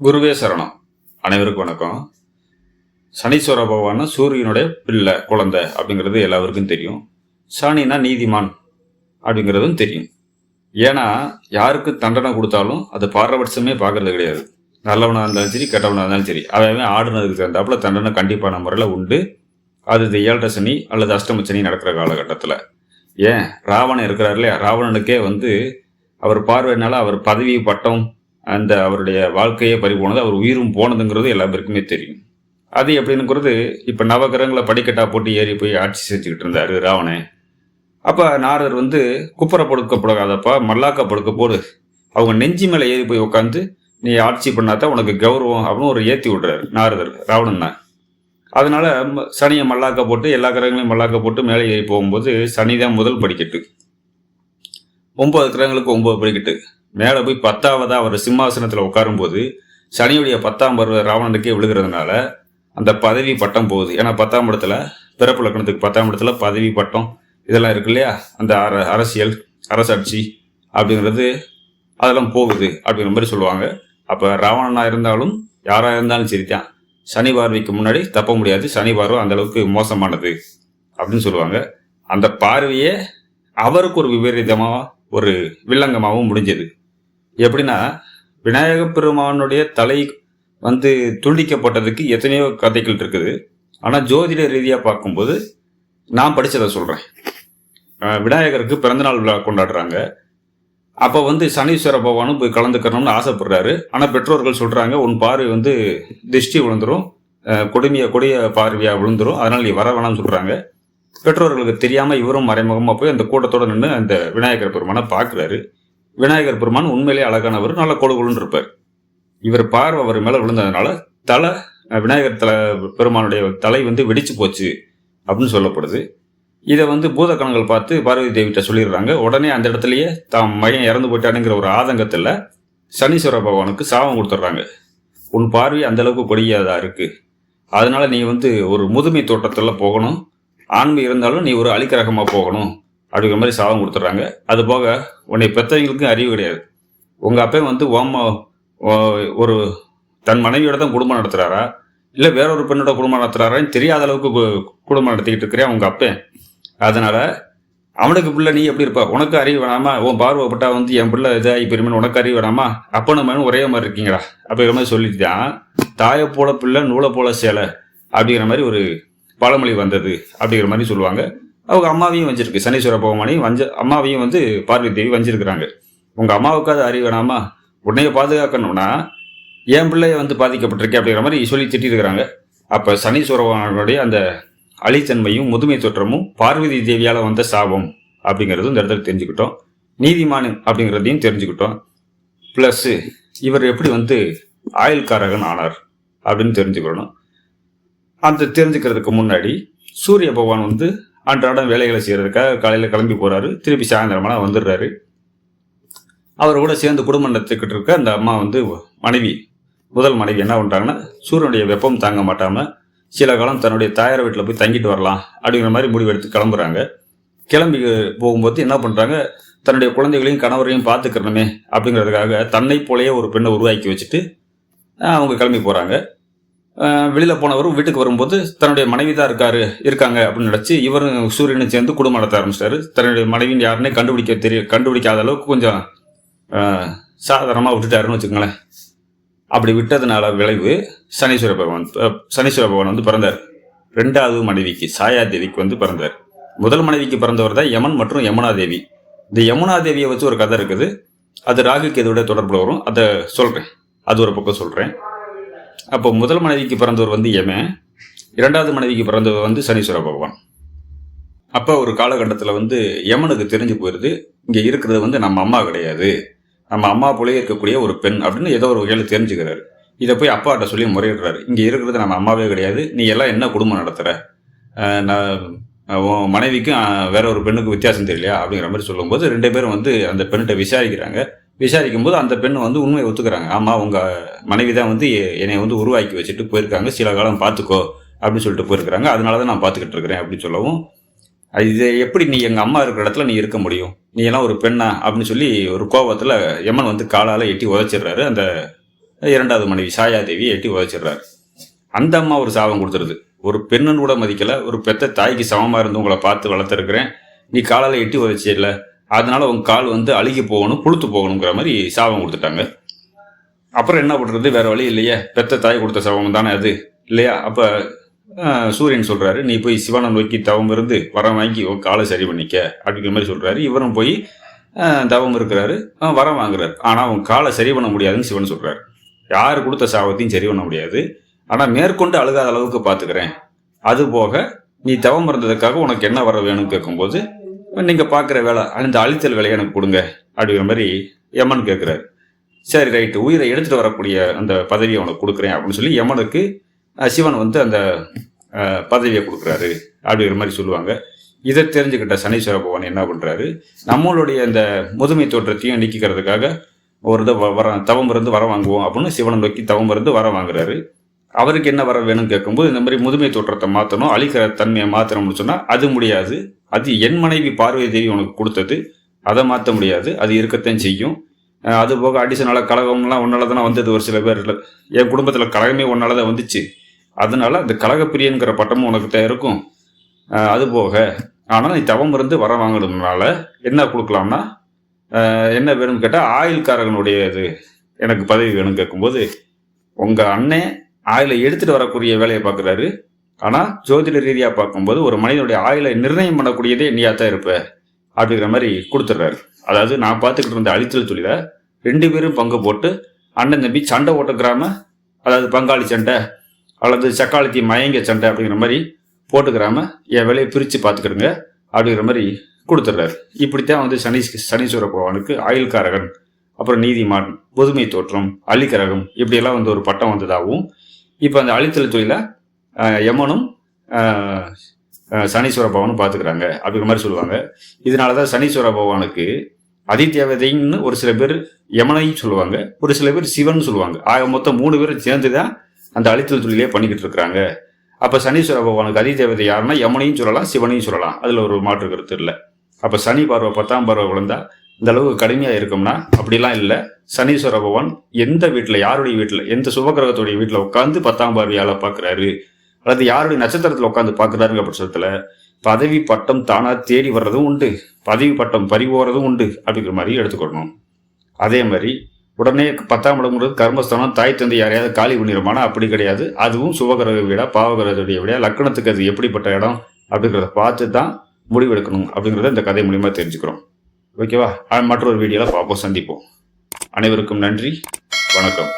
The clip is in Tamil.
குருவே சரணம். அனைவருக்கும் வணக்கம். சனீஸ்வர பகவான் சூரியனுடைய பிள்ளை குழந்தை அப்படிங்கிறது எல்லாருக்கும் தெரியும். சனினா நீதிமான் அப்படிங்கிறதும் தெரியும். ஏன்னா யாருக்கு தண்டனை கொடுத்தாலும் அது பாரபட்சமே பார்க்கறது கிடையாது. நல்லவனாக இருந்தாலும் சரி கெட்டவனாக இருந்தாலும் சரி அதாவது ஆடுனதுக்கு தகுந்தாப்புல தண்டனை கண்டிப்பான முறையில் உண்டு. அது இந்த ஏழரை சனி அல்லது அஷ்டம சனி நடக்கிற காலகட்டத்தில். ஏன்? ராவணன் இருக்கிறார் இல்லையா? ராவணனுக்கே வந்து அவர் பார்வையினால அவர் பதவி பட்டம் அந்த அவருடைய வாழ்க்கையே பறி போனது அவர் உயிரும் போனதுங்கிறது எல்லா பேருக்குமே தெரியும். அது எப்படின்னுங்கிறது இப்போ நவகிரகங்களை படிக்கட்டா போட்டு ஏறி போய் ஆட்சி செஞ்சுக்கிட்டு இருந்தாரு ராவணன் அப்போ நாரதர் வந்து குப்பரை படுக்கப்படாதப்பா மல்லாக்கா படுக்க போடு. அவங்க நெஞ்சி மேலே ஏறி போய் உட்காந்து நீ ஆட்சி பண்ணாதான் உனக்கு கௌரவம் அப்படின்னு ஒரு ஏற்றி விடுறாரு நாரதர் ராவணன். அதனால ம- சனியை மல்லாக்க போட்டு எல்லா கிரகங்களையும் மல்லாக்க போட்டு மேலே ஏறி போகும்போது சனி தான் முதல் படிக்கட்டு. ஒன்பது கிரகங்களுக்கு ஒன்பது படிக்கட்டு. மேலே போய் பத்தாவதாக அவர் சிம்மாசனத்தில் உட்காரும்போது சனியுடைய பத்தாம் பருவ ராவணனுக்கே விழுகிறதுனால அந்த பதவி பட்டம் போகுது. ஏன்னா பத்தாம் இடத்துல பிறப்பு லக்கணத்துக்கு பத்தாம் இடத்துல பதவி பட்டம் இதெல்லாம் இருக்கு இல்லையா? அந்த அர அரசியல் அரசாட்சி அப்படிங்கிறது அதெல்லாம் போகுது அப்படிங்கிற மாதிரி சொல்லுவாங்க. அப்போ ராவணனாக இருந்தாலும் யாராக இருந்தாலும் சரிதான் சனி பார்வைக்கு முன்னாடி தப்ப முடியாது. சனி பார்வை அந்த அளவுக்கு மோசமானது அப்படின்னு சொல்லுவாங்க. அந்த பார்வையே அவருக்கு ஒரு விபரீதமாக ஒரு வில்லங்கமாகவும் முடிஞ்சது. எப்படின்னா விநாயக பெருமானுடைய தலை வந்து துண்டிக்கப்பட்டதுக்கு எத்தனையோ கதைகள் இருக்குது. ஆனால் ஜோதிட ரீதியாக பார்க்கும்போது நான் படித்ததை சொல்கிறேன் விநாயகருக்கு பிறந்தநாள் விழா கொண்டாடுறாங்க. அப்போ வந்து சனீஸ்வர பகவானும் போய் கலந்துக்கணும்னு ஆசைப்படுறாரு. ஆனால் பெற்றோர்கள் சொல்கிறாங்க உன் பார்வை வந்து திருஷ்டி விழுந்துடும் அஹ், கொடுமைய கொடிய பார்வையாக விழுந்துரும். அதனால் நீ வர வேணாம்னு சொல்கிறாங்க பெற்றோர்களுக்கு தெரியாமல் இவரும் மறைமுகமாக போய் அந்த கூட்டத்தோடு நின்று அந்த விநாயகர் பெருமானை பார்க்குறாரு. விநாயகர் பெருமான் உண்மையிலேயே அழகானவர் நல்ல கொழுகுழுன்னு இருப்பார். இவர் பார்வை அவர் மேலே விழுந்ததுனால தலை விநாயகர் தலை பெருமானுடைய தலை வந்து வெடிச்சு போச்சு அப்படின்னு சொல்லப்படுது. இதை வந்து பூதக்கணங்கள் பார்த்து பார்வதி தேவிகிட்ட சொல்லிடுறாங்க. உடனே அந்த இடத்துலயே தாம் மையம் இறந்து போயிட்டானுங்கிற ஒரு ஆதங்கத்தில் சனீஸ்வர பகவானுக்கு சாபம் கொடுத்துட்றாங்க. உன் பார்வை அந்த அளவுக்கு கொடியதா இருக்கு. அதனால நீ வந்து ஒரு முதுமை தோட்டத்தில் போகணும். ஆண்மை இருந்தாலும் நீ ஒரு அழிக்கரகமாக போகணும். அப்படிங்கிற மாதிரி சாபம் கொடுத்துட்றாங்க. அது போக உன்னை பெற்றவங்களுக்கும் அறிவு கிடையாது. உங்கள் அப்பன் வந்து ஓம ஓ- ஒரு தன் மனைவியோட தான் குடும்பம் நடத்துகிறாரா இல்லை வேற ஒரு பெண்ணோட குடும்பம் நடத்துகிறாரான்னு தெரியாத அளவுக்கு குடும்பம் நடத்திக்கிட்டு இருக்கிறேன் உங்கள் அப்பேன். அதனால் அவனுக்கு பிள்ளை நீ எப்படி இருப்பா? உனக்கு அறிவு வேணாமா? உன் பார்வைப்பட்டா வந்து என் பிள்ளை இதாகி பெருமைன்னு உனக்கு அறிவு வேணாமா? அப்பனும் மகனும் ஒரே மாதிரி இருக்கீங்களா? அப்படிங்கிற மாதிரி சொல்லிட்டு தான் தாயை போல பிள்ளை நூலை போல சேலை அப்படிங்கிற மாதிரி ஒரு பழமொழி வந்தது அப்படிங்கிற மாதிரி சொல்லுவாங்க. அவங்க அம்மாவையும் வஞ்சிருக்கு. சனீஸ்வர பகவானையும் வஞ்ச அம்மாவையும் வந்து பார்வதி தேவி வஞ்சிருக்கிறாங்க. உங்க அம்மாவுக்காவது அறிவு வேணாமா? உன்னைய பாதுகாக்கணும்னா என் பிள்ளைய வந்து பாதிக்கப்பட்டிருக்கே அப்படிங்கிற மாதிரி சொல்லி திட்டிருக்கிறாங்க. அப்போ சனீஸ்வர பகவானுடைய அந்த அழித்தன்மையும் முதுமை தோற்றமும் பார்வதி தேவியால் வந்த சாபம் அப்படிங்கிறதும் இந்த இடத்துல தெரிஞ்சுக்கிட்டோம். நீதிமான் அப்படிங்கிறதையும் தெரிஞ்சுக்கிட்டோம். ப்ளஸ்ஸு இவர் எப்படி வந்து ஆயுள்காரகன் ஆனார் அப்படின்னு தெரிஞ்சுக்கணும். அந்த தெரிஞ்சுக்கிறதுக்கு முன்னாடி சூரிய பகவான் வந்து அன்றாடம் வேலைகளை செய்கிறதுக்காக காலையில் கிளம்பி போகிறாரு திருப்பி சாயந்தரமான வந்துடுறாரு. அவர் கூட சேர்ந்து குடும்பம் நடத்திக்கிட்டு இருக்க அந்த அம்மா வந்து மனைவி முதல் மனைவி என்ன பண்ணுறாங்கன்னா சூரியனுடைய வெப்பம் தாங்க மாட்டாமல் சில காலம் தன்னுடைய தாயார் வீட்டில் போய் தங்கிட்டு வரலாம் அப்படிங்கிற மாதிரி முடிவெடுத்து கிளம்புறாங்க. கிளம்பி போகும்போது என்ன பண்ணுறாங்க தன்னுடைய குழந்தைகளையும் கணவரையும் பார்த்துக்கிறணுமே அப்படிங்கிறதுக்காக தன்னை போலேயே ஒரு பெண்ணை உருவாக்கி வச்சுட்டு அவங்க கிளம்பி போகிறாங்க வெளியில் போனவரும் வீட்டுக்கு வரும்போது தன்னுடைய மனைவி தான் இருக்காரு இருக்காங்க அப்படின்னு நினச்சி இவரும் சூரியனும் சேர்ந்து குடும்பம் நடத்த ஆரம்பிச்சிட்டாரு. தன்னுடைய மனைவின்னு யாருன்னே கண்டுபிடிக்க தெரிய கண்டுபிடிக்காத அளவுக்கு கொஞ்சம் சாதாரணமாக விட்டுட்டாருன்னு வச்சுக்கோங்களேன். அப்படி விட்டதுனால விளைவு சனீஸ்வர பகவான் சனீஸ்வர பகவான் வந்து பிறந்தார். ரெண்டாவது மனைவிக்கு சாயாதேவிக்கு வந்து பிறந்தார். முதல் மனைவிக்கு பிறந்தவர் தான் யமன் மற்றும் யமுனா தேவி இந்த யமுனா தேவியை வச்சு ஒரு கதை இருக்குது. அது ராகு கேதுவோட தொடர்பில் வரும். அதை சொல்கிறேன் அது ஒரு பக்கம் சொல்கிறேன் அப்போ முதல் மனைவிக்கு பிறந்தவர் வந்து யமன் இரண்டாவது மனைவிக்கு பிறந்தவர் வந்து சனீஸ்வர பகவான். அப்போ ஒரு காலகட்டத்தில் வந்து யமனுக்கு தெரிஞ்சு போயிடுது இங்கே இருக்கிறது வந்து நம்ம அம்மா கிடையாது. நம்ம அம்மா போலயே இருக்கக்கூடிய ஒரு பெண் அப்படின்னு ஏதோ ஒரு வகையில் தெரிஞ்சுக்கிறாரு. இதை போய் அப்பாட்ட சொல்லி முறையிடுறாரு. இங்கே இருக்கிறது நம்ம அம்மாவே கிடையாது நீ எல்லாம் என்ன குடும்பம் நடத்துகிற நான் உன் மனைவிக்கும் வேற ஒரு பெண்ணுக்கு வித்தியாசம் தெரியலையா? அப்படிங்கிற மாதிரி சொல்லும்போது ரெண்டு பேரும் வந்து அந்த பெண்ணிட்ட விசாரிக்கிறாங்க. விசாரிக்கும் போது அந்த பெண் வந்து உண்மையை ஒத்துக்கிறாங்க. ஆமாம் உங்கள் மனைவி தான் வந்து என்னை வந்து உருவாக்கி வச்சுட்டு போயிருக்காங்க. சில காலம் பார்த்துக்கோ அப்படின்னு சொல்லிட்டு போயிருக்கிறாங்க. அதனால தான் நான் பார்த்துக்கிட்டு இருக்கிறேன் அப்படின்னு சொல்லவும் அது இது எப்படி நீ எங்கள் அம்மா இருக்கிற இடத்துல நீ இருக்க முடியும்? நீ எல்லாம் ஒரு பெண்ணா? அப்படின்னு சொல்லி ஒரு கோபத்தில் யமன் வந்து காலால் எட்டி உதைச்சிடுறாரு. அந்த இரண்டாவது மனைவி சாயாதேவி எட்டி உதச்சிடுறாரு. அந்த அம்மா ஒரு சாபம் கொடுத்துருது. ஒரு பெண்ணுன்னு கூட மதிக்கலை. ஒரு பெத்த தாய்க்கு சமமாக இருந்து உங்களை பார்த்து வளர்த்துருக்குறேன். நீ காலால் எட்டி உதச்சிடல. அதனால உங்கள் கால் வந்து அழுகி போகணும் புழுத்து போகணுங்கிற மாதிரி சாபம் கொடுத்துட்டாங்க. அப்புறம் என்ன பண்றது? வேற வழி இல்லையா. பெத்த தாய் கொடுத்த சவம் தானே அது? இல்லையா? அப்ப சூரியன் சொல்றாரு நீ போய் சிவனை நோக்கி தவம் இருந்து வரம் வாங்கி உன் காலை சரி பண்ணிக்க அப்படிங்கிற மாதிரி சொல்றாரு. இவரும் போய் தவம் இருக்கிறாரு. வரம் வாங்குறாரு. ஆனா உன் காலை சரி பண்ண முடியாதுன்னு சிவன் சொல்றாரு. யார் கொடுத்த சாபத்தையும் சரி பண்ண முடியாது. ஆனா மேற்கொண்டு அழுகாத அளவுக்கு பாத்துக்கிறேன். அது போக நீ தவம் இருந்ததுக்காக உனக்கு என்ன வர வேணும்னு கேட்கும்போது நீங்கள் பார்க்குற வேலை அந்த அழித்தல் வேலையை எனக்கு கொடுங்க அப்படிங்கிற மாதிரி யமன் கேட்குறாரு சரி ரைட்டு. உயிரை எடுத்துகிட்டு வரக்கூடிய அந்த பதவியை உனக்கு கொடுக்குறேன் அப்படின்னு சொல்லி யமனுக்கு சிவன் வந்து அந்த பதவியை கொடுக்குறாரு அப்படிங்கிற மாதிரி சொல்லுவாங்க. இதை தெரிஞ்சுக்கிட்ட சனீஸ்வர பகவான் என்ன பண்ணுறாரு நம்மளுடைய அந்த முதுமை தோற்றத்தையும் நீக்கிக்கிறதுக்காக ஒரு இதை வ- வர தவம் இருந்து வர வாங்குவோம் அப்படின்னு சிவனை நோக்கி தவம் இருந்து வர வாங்குறாரு. அவருக்கு என்ன வர வேணும்னு கேட்கும்போது இந்த மாதிரி முதுமை தோற்றத்தை மாற்றணும் அழிக்கிற தன்மையை மாற்றணும்னு சொன்னால் அது முடியாது. அது என் மனைவி பார்வை தேவி உனக்கு கொடுத்தது. அதை மாற்ற முடியாது. அது இருக்கத்தான் செய்யும். அது போக அடிஷனலாக கழகம்லாம் ஒன்னால தானே வந்தது ஒரு சில பேர் என் குடும்பத்தில் கழகமே ஒன்னால தான் வந்துச்சு. அதனால அந்த கழகப்பிரியங்கிற பட்டமும் உனக்கு தான் இருக்கும். அது போக ஆனால் நீ தவம் இருந்து வர வாங்கினதுனால என்ன கொடுக்கலாம்னா என்ன வேணும்னு கேட்டால் ஆயில்காரகனுடைய இது எனக்கு பதவி வேணும்னு கேட்கும்போது உங்கள் அண்ணன் ஆயிலை எடுத்துகிட்டு வரக்கூடிய வேலையை பார்க்குறாரு. ஆனால் ஜோதிட ரீதியாக பார்க்கும்போது ஒரு மனிதனுடைய ஆயுளை நிர்ணயம் பண்ணக்கூடியதே நீயா தான் இருப்ப அப்படிங்கிற மாதிரி கொடுத்துட்றாரு. அதாவது நான் பார்த்துக்கிட்டு இருந்த அழித்தல் தொழில ரெண்டு பேரும் பங்கு போட்டு அண்ணன் தம்பி சண்டை ஓட்டுக்கிறாம அதாவது பங்காளி சண்டை அல்லது சக்காலத்தி மயங்க சண்டை அப்படிங்கிற மாதிரி போட்டுக்கிறாம என் வேலையை பிரித்து பார்த்துக்கிடுங்க அப்படிங்கிற மாதிரி கொடுத்துட்றாரு. இப்படித்தான் வந்து சனி சனீஸ்வர பகவானுக்கு ஆயுள்காரகன் அப்புறம் நீதிமான் புதுமை தோற்றம் அலிகரகம் இப்படியெல்லாம் வந்து ஒரு பட்டம் வந்ததாகவும் இப்போ அந்த அழித்தல் தொழிலை யமனும் சனீஸ்வர பகவானும் பார்த்துக்கிறாங்க. அப்படிங்கிற மாதிரி சொல்லுவாங்க. இதனால தான் சனீஸ்வர பகவானுக்கு அதிதேவதைன்னு ஒரு சில பேர் யமனையும் சொல்லுவாங்க. ஒரு சில பேர் சிவன் சொல்லுவாங்க. ஆக மொத்தம் மூணு பேரும் சேர்ந்து தான் அந்த அழித்தல் தொழிலே பண்ணிக்கிட்டு இருக்கிறாங்க. அப்போ சனீஸ்வர பகவானுக்கு அதிதேவதை யாருன்னா யமனையும் சொல்லலாம் சிவனையும் சொல்லலாம். அதில் ஒரு மாற்று கருத்து இல்லை. அப்போ சனி பார்வை பத்தாம் பார்வை விழுந்தா இந்த அளவுக்கு கடுமையாக இருக்கும்னா அப்படிலாம் இல்லை. சனீஸ்வர பகவான் எந்த வீட்டில் யாருடைய வீட்டில் எந்த சுபகிரகத்துடைய வீட்டில் உட்காந்து பத்தாம் பார்வையால் பார்க்குறாரு? அல்லது யாருடைய நட்சத்திரத்தில் உட்காந்து பார்க்குறாருங்க பட்சத்தில் பதவி பட்டம் தானாக தேடி வர்றதும் உண்டு. பதவி பட்டம் பறி போகிறதும் உண்டு அப்படிங்கிற மாதிரி எடுத்துக்கொள்ளணும் அதே மாதிரி உடனே பத்தாம் இடம்ங்கிறது கர்மஸ்தானம் தாய் தந்தை யாரையாவது காலி பண்ணிடுமானா? அப்படி கிடையாது. அதுவும் சுபகிரக வீடா பாவகிரகத்துடைய வீடா. லக்கணத்துக்கு அது எப்படிப்பட்ட இடம் அப்படிங்கிறத பார்த்து தான் முடிவெடுக்கணும் அப்படிங்கிறத இந்த கதை மூலிமா தெரிஞ்சுக்கிறோம். ஓகேவா? மற்றொரு வீடியோவில் பார்ப்போம் சந்திப்போம். அனைவருக்கும் நன்றி. வணக்கம்.